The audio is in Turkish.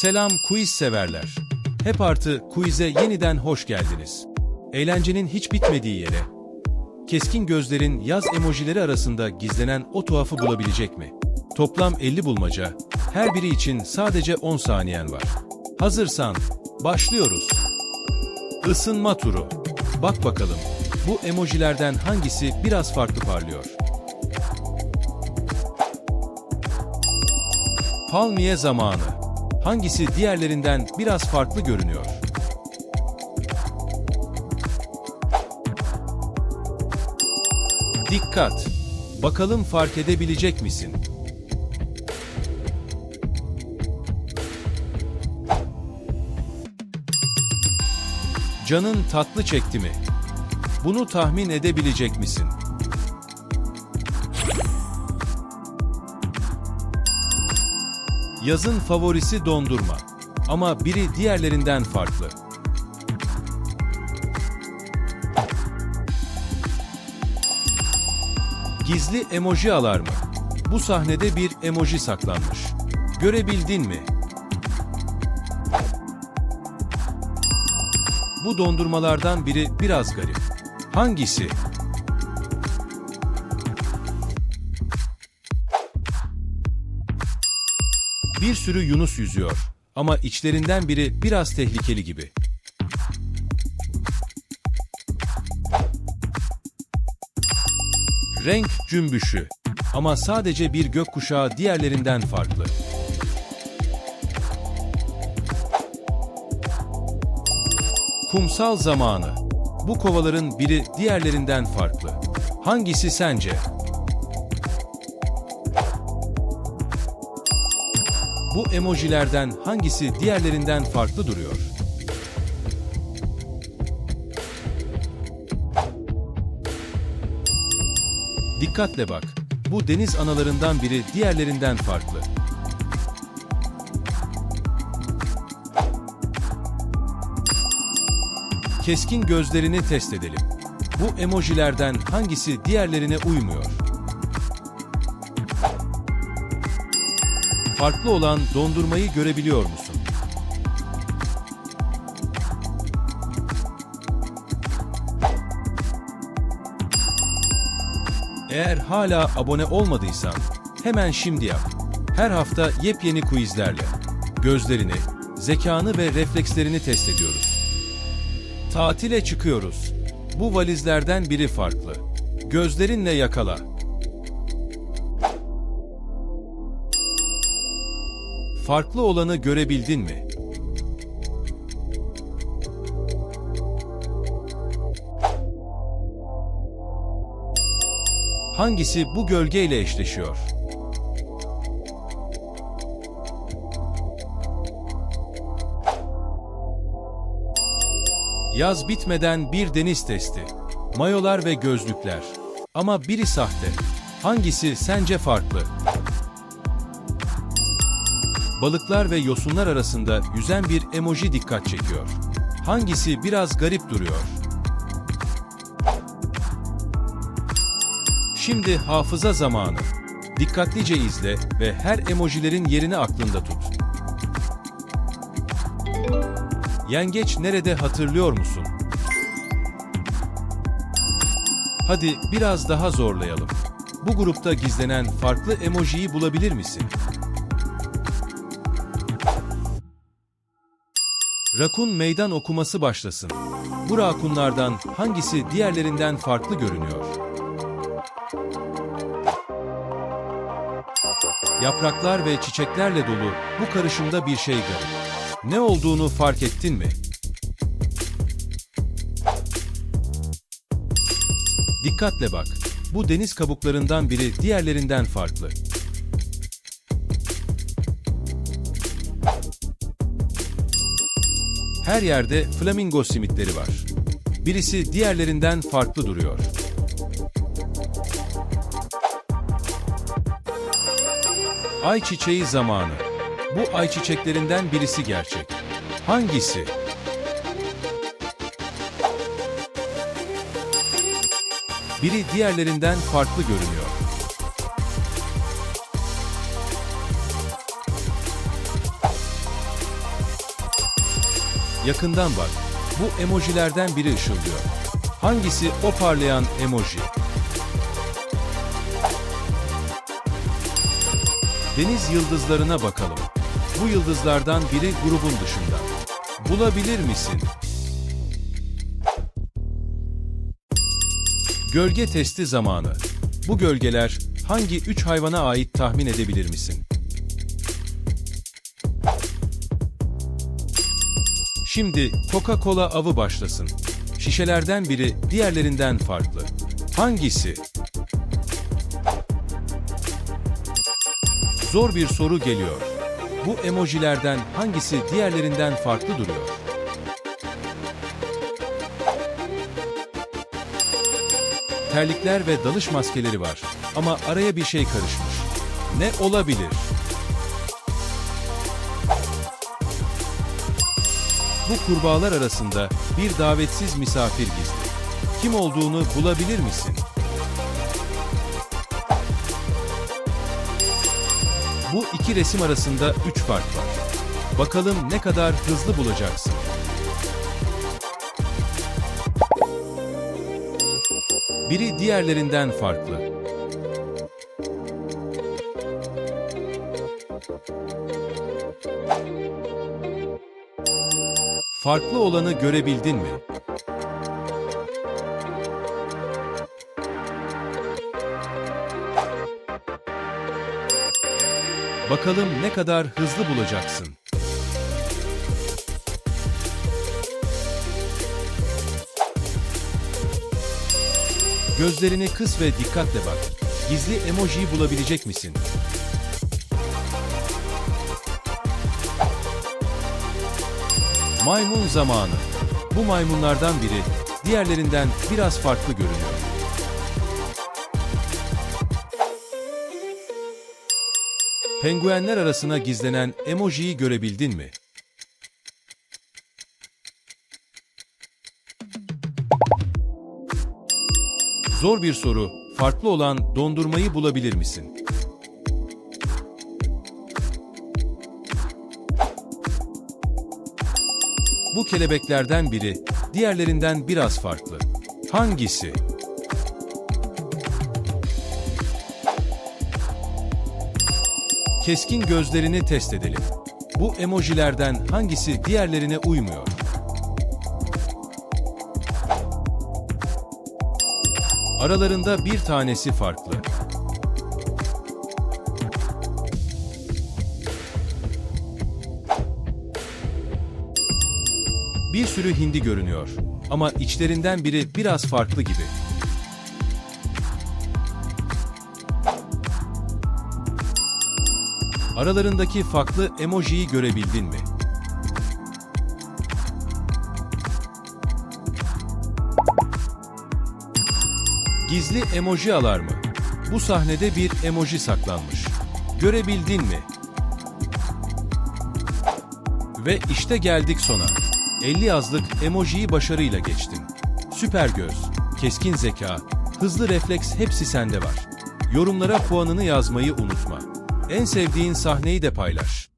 Selam quiz severler. Hep artı quiz'e yeniden hoş geldiniz. Eğlencenin hiç bitmediği yere. Keskin gözlerin yaz emojileri arasında gizlenen o tuhafı bulabilecek mi? Toplam 50 bulmaca, her biri için sadece 10 saniyen var. Hazırsan, başlıyoruz. Isınma turu. Bak bakalım, bu emojilerden hangisi biraz farklı parlıyor? Palmiye zamanı. Hangisi diğerlerinden biraz farklı görünüyor? Dikkat! Bakalım fark edebilecek misin? Canın tatlı çekti mi? Bunu tahmin edebilecek misin? Yazın favorisi dondurma. Ama biri diğerlerinden farklı. Gizli emoji alarmı. Bu sahnede bir emoji saklanmış. Görebildin mi? Bu dondurmalardan biri biraz garip. Hangisi? Bir sürü yunus yüzüyor ama içlerinden biri biraz tehlikeli gibi. Renk cümbüşü ama sadece bir gökkuşağı diğerlerinden farklı. Kumsal zamanı. Bu kovaların biri diğerlerinden farklı. Hangisi sence? Bu emojilerden hangisi diğerlerinden farklı duruyor? Dikkatle bak. Bu deniz analarından biri diğerlerinden farklı. Keskin gözlerini test edelim. Bu emojilerden hangisi diğerlerine uymuyor? Farklı olan dondurmayı görebiliyor musun? Eğer hala abone olmadıysan hemen şimdi yap. Her hafta yepyeni quizlerle gözlerini, zekanı ve reflekslerini test ediyoruz. Tatile çıkıyoruz. Bu valizlerden biri farklı. Gözlerinle yakala. Farklı olanı görebildin mi? Hangisi bu gölgeyle eşleşiyor? Yaz bitmeden bir deniz testi. Mayolar ve gözlükler. Ama biri sahte. Hangisi sence farklı? Balıklar ve yosunlar arasında yüzen bir emoji dikkat çekiyor. Hangisi biraz garip duruyor? Şimdi hafıza zamanı. Dikkatlice izle ve her emojilerin yerini aklında tut. Yengeç nerede hatırlıyor musun? Hadi biraz daha zorlayalım. Bu grupta gizlenen farklı emojiyi bulabilir misin? Rakun meydan okuması başlasın. Bu rakunlardan hangisi diğerlerinden farklı görünüyor? Yapraklar ve çiçeklerle dolu bu karışımda bir şey garip. Ne olduğunu fark ettin mi? Dikkatle bak. Bu deniz kabuklarından biri diğerlerinden farklı. Her yerde flamingo simitleri var. Birisi diğerlerinden farklı duruyor. Ayçiçeği zamanı. Bu ayçiçeklerinden birisi gerçek. Hangisi? Biri diğerlerinden farklı görünüyor. Yakından bak. Bu emojilerden biri ışıldıyor. Hangisi o parlayan emoji? Deniz yıldızlarına bakalım. Bu yıldızlardan biri grubun dışında. Bulabilir misin? Gölge testi zamanı. Bu gölgeler hangi üç hayvana ait tahmin edebilir misin? Şimdi Coca-Cola avı başlasın. Şişelerden biri diğerlerinden farklı. Hangisi? Zor bir soru geliyor. Bu emojilerden hangisi diğerlerinden farklı duruyor? Terlikler ve dalış maskeleri var ama araya bir şey karışmış. Ne olabilir? Bu kurbağalar arasında bir davetsiz misafir gizli. Kim olduğunu bulabilir misin? Bu iki resim arasında üç fark var. Bakalım ne kadar hızlı bulacaksın. Biri diğerlerinden farklı. Farklı olanı görebildin mi? Bakalım ne kadar hızlı bulacaksın. Gözlerini kıs ve dikkatle bak. Gizli emojiyi bulabilecek misin? Maymun zamanı. Bu maymunlardan biri diğerlerinden biraz farklı görünüyor. Penguenler arasına gizlenen emojiyi görebildin mi? Zor bir soru. Farklı olan dondurmayı bulabilir misin? Bu kelebeklerden biri diğerlerinden biraz farklı. Hangisi? Keskin gözlerini test edelim. Bu emojilerden hangisi diğerlerine uymuyor? Aralarında bir tanesi farklı. Bir sürü hindi görünüyor ama içlerinden biri biraz farklı gibi. Aralarındaki farklı emojiyi görebildin mi? Gizli emoji alarmı. Bu sahnede bir emoji saklanmış. Görebildin mi? Ve işte geldik sona. 50 yazlık emojiyi başarıyla geçtin. Süper göz, keskin zeka, hızlı refleks hepsi sende var. Yorumlara puanını yazmayı unutma. En sevdiğin sahneyi de paylaş.